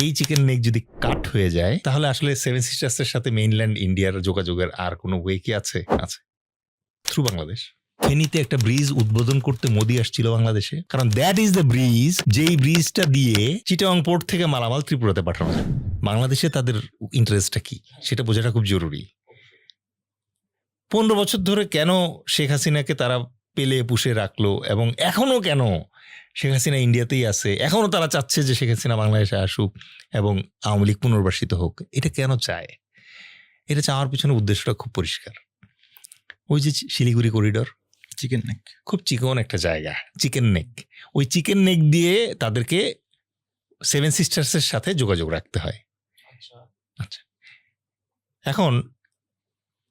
এই chicken neck যদি কাট হয়ে যায়, তাহলে আসলে সেভেন সিস্টার্সের সাথে মেইনল্যান্ড ইন্ডিয়ার যোগাযোগের আর কোনো ওয়ে কি আছে? আছে। থ্রু বাংলাদেশ ফেনীতে একটা ব্রিজ উদ্বোধন করতে মোদি আসছিল বাংলাদেশে। কারণ দ্যাট ইজ দ্য ব্রিজ যেই ব্রিজটা দিয়ে চিটাং পোর্ট থেকে মালামাল ত্রিপুরাতে পাঠানো যায়। বাংলাদেশে তাদের ইন্টারেস্টটা কি? সেটা বোঝাটা খুব জরুরি। পনেরো বছর ধরে কেন শেখ হাসিনাকে তারা পেলে পুষে রাখল এবং এখনও কেন? শেখ হাসিনা ইন্ডিয়াতেই আছে। এখনও তারা চাচ্ছে যে শেখ হাসিনা বাংলাদেশে আসুক এবং আওয়ামী লীগ পুনর্বাসিত হোক। এটা কেন চায়? এটা চাওয়ার পিছনে উদ্দেশ্যটা খুব পরিষ্কার। ওই যে শিলিগুড়ি করিডোর চিকেন নেক খুব চিকন একটা জায়গা চিকেন নেক ওই চিকেন নেক দিয়ে তাদেরকে সেভেন সিস্টার্সের সাথে যোগাযোগ রাখতে হয়। আচ্ছা। এখন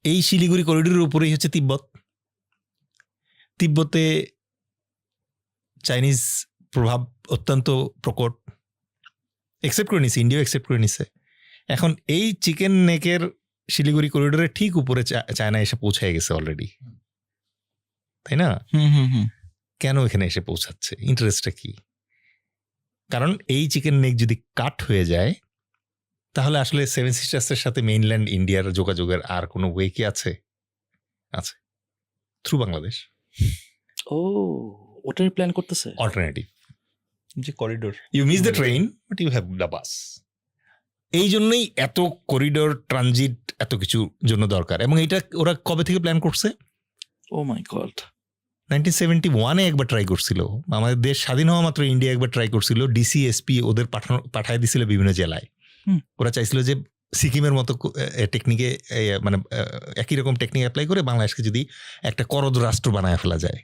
এই শিলিগুড়ি করিডোরের উপরেই হচ্ছে তিব্বত। তিব্বতে চাইনিজ প্রভাব অত্যন্ত প্রকট। একসেপ্ট করে নিছে ইন্ডিয়াও একসেপ্ট করে নিছে। এখন এই চিকেন নেকের শিলিগুড়ি করিডোরের ঠিক উপরে চায়না এসে পৌঁছে গেছে অলরেডি তাই না? কেন এখানে এসে পৌঁছাচ্ছে? ইন্টারেস্টটা কি? কারণ এই চিকেন নেক যদি কাট হয়ে যায় তাহলে আসলে সেভেন সিস্টার্সের সাথে মেইনল্যান্ড ইন্ডিয়ার যোগাযোগের আর কোনো ওয়ে কি আছে? আছে। থ্রু বাংলাদেশ ও ওটার প্ল্যান করতেছে? অল্টারনেটিভ যে corridor you miss the train but you have the bus এই জন্যই এত করিডোর ট্রানজিট এত কিছু জন্য দরকার। এবং এটা ওরা কবে থেকে প্ল্যান করছে? Oh my god nineteen seventy ওয়ানে একবার ট্রাই করছিল। আমাদের দেশ স্বাধীন হওয়া মাত্র ইন্ডিয়া একবার ট্রাই করছিল। ডিসি এসপি ওদের পাঠানো পাঠায় দিছিল বিভিন্ন জেলায়। হুম। ওরা চাইছিল যে সিকিমের মতো টেকনিকে মানে একই রকম টেকনিক অ্যাপ্লাই করে বাংলাদেশকে যদি একটা করদ রাষ্ট্র বানায় ফেলা যায়।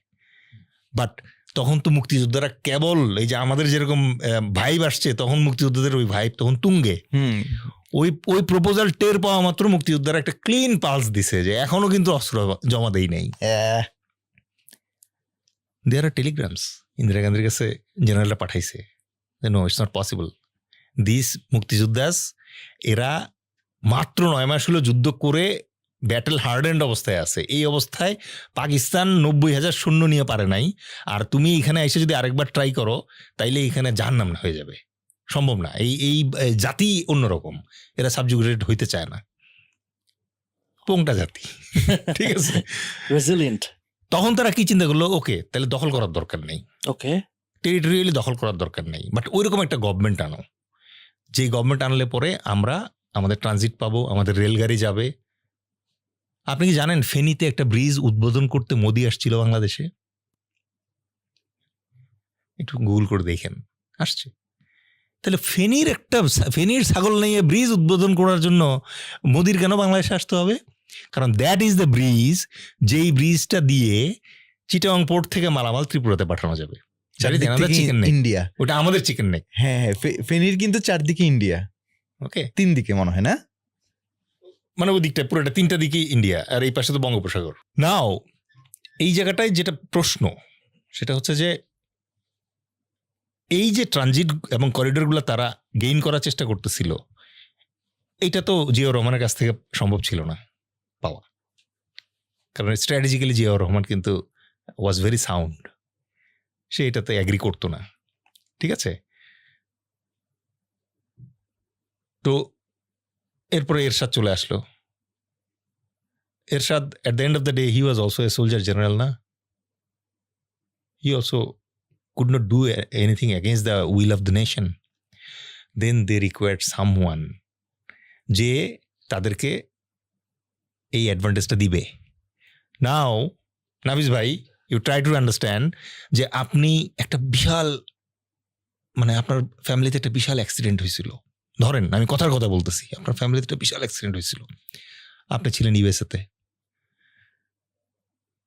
বাট তখন তো মুক্তিযোদ্ধারা কেবল এই যে আমাদের যেরকম ভাইব আসছে তখন মুক্তিযোদ্ধাদের ওই ভাইব তখন তুঙ্গে। ওই ওই প্রপোজাল টের পাওয়া মাত্র মুক্তিযোদ্ধারা একটা ক্লিন পালস দিছে যে এখনও কিন্তু অস্ত্র জমা দেই নাই। দেয়ার আর টেলিগ্রামস ইন্দিরা গান্ধীর কাছে জেনারেলরা পাঠাইছে no it's not possible this মুক্তিযোদ্ধাস এরা মাত্র নয় মাস হলো যুদ্ধ করে ব্যাটেল হার্ডেন্ড অবস্থায় আছে। এই অবস্থায় পাকিস্তান নব্বই হাজার শূন্য নিয়ে পারে নাই। আর তুমি এখানে এসে যদি আরেকবার ট্রাই করো তাইলে এখানে জাহান্নাম হয়ে যাবে। সম্ভব না। এই এই এই জাতি অন্যরকম। এরা সাবজুগেটেড হইতে চায় না। পোংটা জাতি? ঠিক আছে? রেজিলিয়েন্ট তখন তারা কি চিন্তা করল? ওকে তাহলে দখল করার দরকার নেই। ওকে টেরিটোরিয়ালি দখল করার দরকার নেই। বাট ওইরকম একটা গভর্নমেন্ট আনো। যেই গভর্নমেন্ট আনলে পরে আমরা আমাদের ট্রানজিট পাবো, আমাদের রেলগাড়ি যাবে। আপনি কি জানেন ফেনীতে একটা ব্রিজ উদ্বোধন করতে মোদি আসছিল বাংলাদেশে? একটু গুগল করে দেখেন, আসছে। তাহলে ফেনীর একটা ফেনীর ছাগল নিয়ে ব্রিজ উদ্বোধন করার জন্য মোদির কেন বাংলাদেশে আসতে হবে? কারণ দ্যাট ইজ দ্য ব্রিজ যেই ব্রিজটা দিয়ে চিটাং পোর্ট থেকে মালামাল ত্রিপুরাতে পাঠানো যাবে। চারিদিকে আমাদের চিকেন নেক ইন্ডিয়া ওটা আমাদের চিকেন নেক হ্যাঁ হ্যাঁ ফেনীর কিন্তু চারদিকে ইন্ডিয়া ওকে তিন দিকে মনে হয় না? মানে ওই দিকটা পুরোটা তিনটা দিকে ইন্ডিয়া আর এই পাশে তো বঙ্গোপসাগর। নাও এই জায়গাটায় যেটা প্রশ্ন সেটা হচ্ছে যে এই যে ট্রানজিট এবং করিডোরগুলো তারা গেইন করার চেষ্টা করতেছিল এটা তো জিয়াউর রহমানের কাছ থেকে সম্ভব ছিল না পাওয়া। কারণ স্ট্র্যাটেজিক্যালি জিয়াউর রহমান কিন্তু ওয়াজ ভেরি সাউন্ড সে এটাতে অ্যাগ্রি করতো না। ঠিক আছে? তো এরপরে এরশাদ চলে আসলো। Ershad at the end of the day he was also a soldier general না? He also could not do anything against the will of the nation then they required someone যে তাদেরকে এই অ্যাডভান্টেজটা দিবে। নাও নাবিস ভাই ইউ ট্রাই টু আন্ডারস্ট্যান্ড যে আপনি একটা বিশাল মানে আপনার ফ্যামিলিতে একটা বিশাল অ্যাক্সিডেন্ট হয়েছিল। ধরেন, আমি কথার কথা বলতেছি, আপনার ফ্যামিলিতে একটা বিশাল অ্যাক্সিডেন্ট হয়েছিল। আপনি ছিলেন ইউএসএতে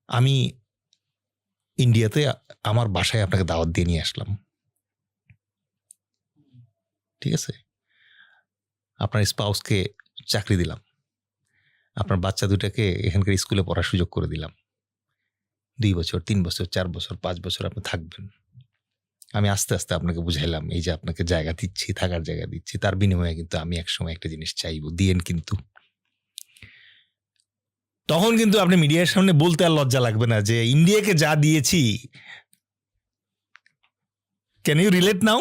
আমি ইন্ডিয়াতে আমার বাসায় আপনাকে দাওয়াত দিয়ে নিয়ে আসলাম। ঠিক আছে? আপনার স্পাউসকে চাকরি দিলাম। আপনার বাচ্চা দুটাকে এখানকার স্কুলে পড়ার সুযোগ করে দিলাম। দুই বছর, তিন বছর, চার বছর, পাঁচ বছর আপনি থাকবেন। আমি আস্তে আস্তে আপনাকে বুঝাইলাম, এই যে আপনাকে জায়গা দিচ্ছি, থাকার জায়গা দিচ্ছি, তার বিনিময়ে কিন্তু আমি একসময় একটা জিনিস চাইব, দিয়েন কিন্তু। তখন কিন্তু আপনি মিডিয়ার সামনে বলতে আর লজ্জা লাগবে না যে, ইন্ডিয়াকে যা দিয়েছি ক্যান ইউ রিলেট নাও